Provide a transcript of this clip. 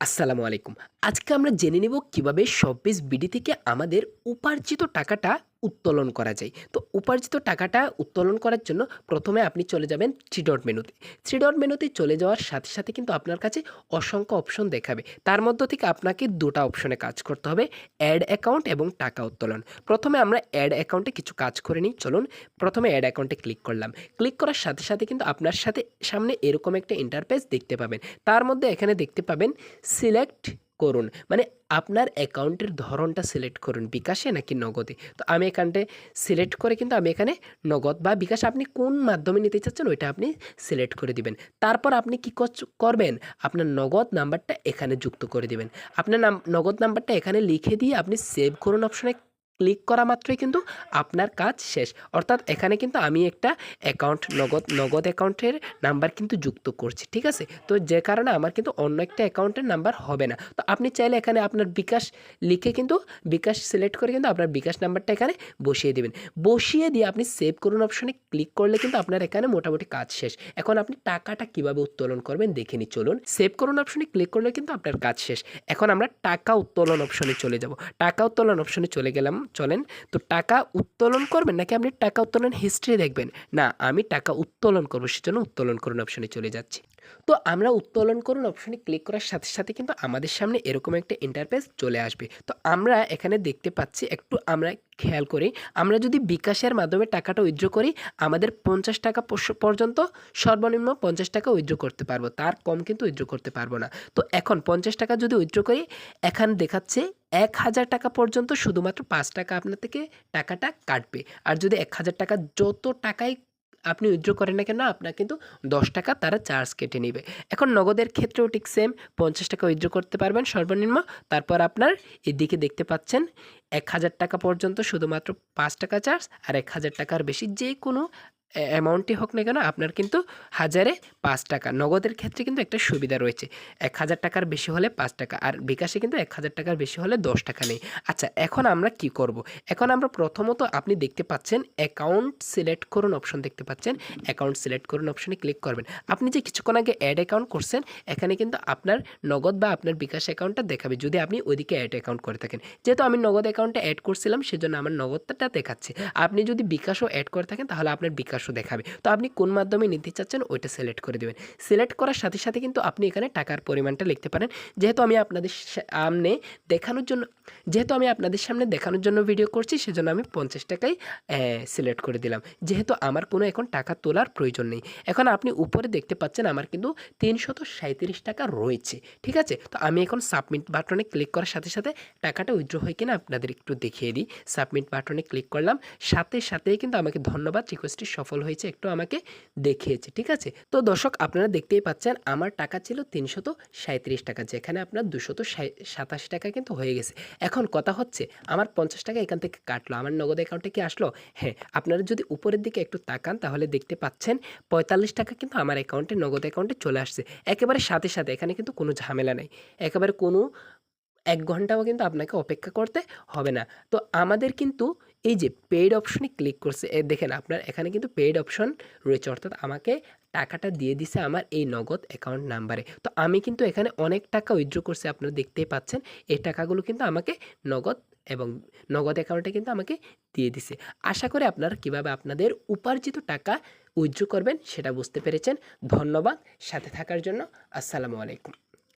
আসসালামু আলাইকুম। আজকে আমরা জেনে নেব কীভাবে শপিস বিডি থেকে আমাদের উপার্জিত টাকাটা উত্তোলন করা যায়। তো উপার্জিত টাকাটা উত্তোলন করার জন্য প্রথমে আপনি চলে যাবেন থ্রি ডট মেনুতে। থ্রি ডট মেনুতে চলে যাওয়ার সাথে সাথে কিন্তু আপনার কাছে অসংখ্য অপশন দেখাবে। তার মধ্য থেকে আপনাকে দুটা অপশনে কাজ করতে হবে, অ্যাড অ্যাকাউন্ট এবং টাকা উত্তোলন। প্রথমে আমরা অ্যাড অ্যাকাউন্টে কিছু কাজ করে নিই, চলুন। প্রথমে অ্যাড অ্যাকাউন্টে ক্লিক করলাম। ক্লিক করার সাথে সাথে কিন্তু আপনার সাথে সামনে এরকম একটা ইন্টারপেজ দেখতে পাবেন। তার মধ্যে এখানে দেখতে পাবেন, সিলেক্ট করুন। মানে আপনার অ্যাকাউন্টের ধরনটা সিলেক্ট করুন, বিকাশে নাকি নগদে? তো আমি এখানটে সিলেক্ট করে কিন্তু আমি এখানে নগদ বা বিকাশ আপনি কোন মাধ্যমে নিতে চাচ্ছেন ওইটা আপনি সিলেক্ট করে দিবেন। তারপর আপনি কি করবেন? আপনার নগদ নাম্বারটা এখানে যুক্ত করে দিবেন। আপনার নাম, নগদ নাম্বারটা এখানে লিখে দিয়ে আপনি সেভ করুন অপশনে ক্লিক করা মাত্রই কিন্তু আপনার কাজ শেষ। অর্থাৎ এখানে কিন্তু আমি একটা অ্যাকাউন্ট নগদ নগদ অ্যাকাউন্টের নাম্বার কিন্তু যুক্ত করছি, ঠিক আছে? তো যে কারণে আমার কিন্তু অন্য একটা অ্যাকাউন্টের নাম্বার হবে না। তো আপনি চাইলে এখানে আপনার বিকাশ লিখে কিন্তু, বিকাশ সিলেক্ট করে কিন্তু আপনার বিকাশ নাম্বারটা এখানে বসিয়ে দেবেন। বসিয়ে দিয়ে আপনি সেভ করুন অপশনে ক্লিক করলে কিন্তু আপনার এখানে মোটামুটি কাজ শেষ। এখন আপনি টাকাটা কীভাবে উত্তোলন করবেন দেখে নি চলুন। সেভ করুন অপশনে ক্লিক করলে কিন্তু আপনার কাজ শেষ। এখন আমরা টাকা উত্তোলন অপশনে চলে যাব। টাকা উত্তোলন অপশনে চলে গেলাম। চলেন, তো টাকা উত্তোলন করবেন নাকি আপনি টাকা উত্তোলন হিস্ট্রি দেখবেন? না, আমি টাকা উত্তোলন করব, সেজন্য উত্তোলন করুন অপশনে চলে যাচ্ছি। তো আমরা উত্তোলন করুন অপশনে ক্লিক করার সাথে সাথে কিন্তু আমাদের সামনে এরকম একটা ইন্টারফেস চলে আসবে। তো আমরা এখানে দেখতে পাচ্ছি, একটু আমরা খেয়াল করি, আমরা যদি বিকাশের মাধ্যমে টাকাটা উইথড্র করি, আমাদের পঞ্চাশ টাকা পর্য- পর্যন্ত সর্বনিম্ন পঞ্চাশ টাকা উইথড্র করতে পারব, তার কম কিন্তু উইথড্র করতে পারব না। তো এখন পঞ্চাশ টাকা যদি উইথড্র করি, এখানে দেখাচ্ছে এক হাজার টাকা পর্যন্ত শুধুমাত্র পাঁচ টাকা আপনার থেকে টাকাটা কাটবে। আর যদি এক হাজার টাকা যত টাকাই আপনি উইথড্র করেন না কেন, আপনার কিন্তু দশ টাকা তারা চার্জ কেটে নেবে। এখন নগদের ক্ষেত্রেও ঠিক সেম পঞ্চাশ টাকা উইথড্র করতে পারবেন সর্বনিম্ন। তারপর আপনার এদিকে দেখতে পাচ্ছেন, এক হাজার টাকা পর্যন্ত শুধুমাত্র পাঁচ টাকা চার্জ আর এক হাজার টাকার বেশি যে কোনো অ্যামাউন্টই হোক না কেন, আপনার কিন্তু হাজারে পাঁচ টাকা। নগদের ক্ষেত্রে কিন্তু একটা সুবিধা রয়েছে। এক হাজার টাকার বেশি হলে পাঁচ টাকা, আর বিকাশে কিন্তু এক হাজার টাকার বেশি হলে দশ টাকা নেই। আচ্ছা এখন আমরা কি করব? এখন আমরা প্রথমত আপনি দেখতে পাচ্ছেন অ্যাকাউন্ট সিলেক্ট করুন অপশন দেখতে পাচ্ছেন। অ্যাকাউন্ট সিলেক্ট করুন অপশনে ক্লিক করবেন। আপনি যে কিছুক্ষণ আগে অ্যাড অ্যাকাউন্ট করছেন, এখানে কিন্তু আপনার নগদ বা আপনার বিকাশ অ্যাকাউন্টটা দেখাবে। যদি আপনি ওইদিকে অ্যাড অ্যাকাউন্ট করে থাকেন। যেহেতু আমি নগদ অ্যাকাউন্টে অ্যাড করছিলাম, সেজন্য আমার নগদটা দেখাচ্ছে। আপনি যদি বিকাশও অ্যাড করে থাকেন, তাহলে আপনার বিকাশও দেখাবে। তো আপনি কোন মাধ্যমে নিতে চাচ্ছেন ওইটা সিলেক্ট করে দেবেন। সিলেক্ট করার সাথে সাথে কিন্তু আপনি এখানে টাকার পরিমাণটা লিখতে পারেন। যেহেতু আমি আপনাদের সামনে দেখানোর জন্য, যেহেতু আমি আপনাদের সামনে দেখানোর জন্য ভিডিও করছি, সেজন্য আমি পঞ্চাশ টাকাই সিলেক্ট করে দিলাম। যেহেতু আমার কোনো এখন টাকা তোলার প্রয়োজন নেই। এখন আপনি উপরে দেখতে পাচ্ছেন আমার কিন্তু তিনশত সাঁত্রিশ টাকা রয়েছে। ঠিক আছে? তো আমি এখন সাবমিট বাটনে ক্লিক করার সাথে সাথে টাকাটা উইথড্র হয় কিনা আপনাদের একটু দেখিয়ে দিই। সাবমিট বাটনে ক্লিক করলাম। সাথে সাথেই কিন্তু আমাকে ধন্যবাদ রিকোয়েস্টটি সফল হয়েছে, একটু আমাকে দেখিয়েছে, ঠিক আছে? তো দর্শক, আপনারা দেখতেই পাচ্ছেন, আমার টাকা ছিল তিনশত সাঁত্রিশ টাকা, যেখানে আপনার দুশত সাতাশি টাকা কিন্তু হয়ে গেছে। এখন কথা হচ্ছে, আমার পঞ্চাশ টাকা এখান থেকে কাটলো, আমার নগদ অ্যাকাউন্টে কি আসলো? হ্যাঁ আপনারা যদি উপরের দিকে একটু তাকান, তাহলে দেখতে পাচ্ছেন, পঁয়তাল্লিশ টাকা কিন্তু আমার অ্যাকাউন্টে, নগদ অ্যাকাউন্টে চলে আসছে। একেবারে সাথে সাথে, এখানে কিন্তু কোনো ঝামেলা নেই। একেবারে কোনো এক ঘন্টাও কিন্তু আপনাকে অপেক্ষা করতে হবে না। তো আমাদের কিন্তু এই যে পেইড অপশনে ক্লিক করছে দেখেন আপনার এখানে কিন্তু পেইড অপশন রয়েছে, অর্থাৎ আমাকে টাকাটা দিয়ে দিছে আমার এই নগদ অ্যাকাউন্ট নাম্বারে তো আমি কিন্তু এখানে অনেক টাকা উইথড্র করছি আপনারা দেখতেই পাচ্ছেন, এই টাকাগুলো কিন্তু আমাকে নগদ এবং নগদ অ্যাকাউন্টে কিন্তু আমাকে দিয়ে দিছে। আশা করি আপনারা কীভাবে আপনাদের উপার্জিত টাকা উইথড্র করবেন, সেটা বুঝতে পেরেছেন। ধন্যবাদ, সাথে থাকার জন্য, আসসালামু আলাইকুম।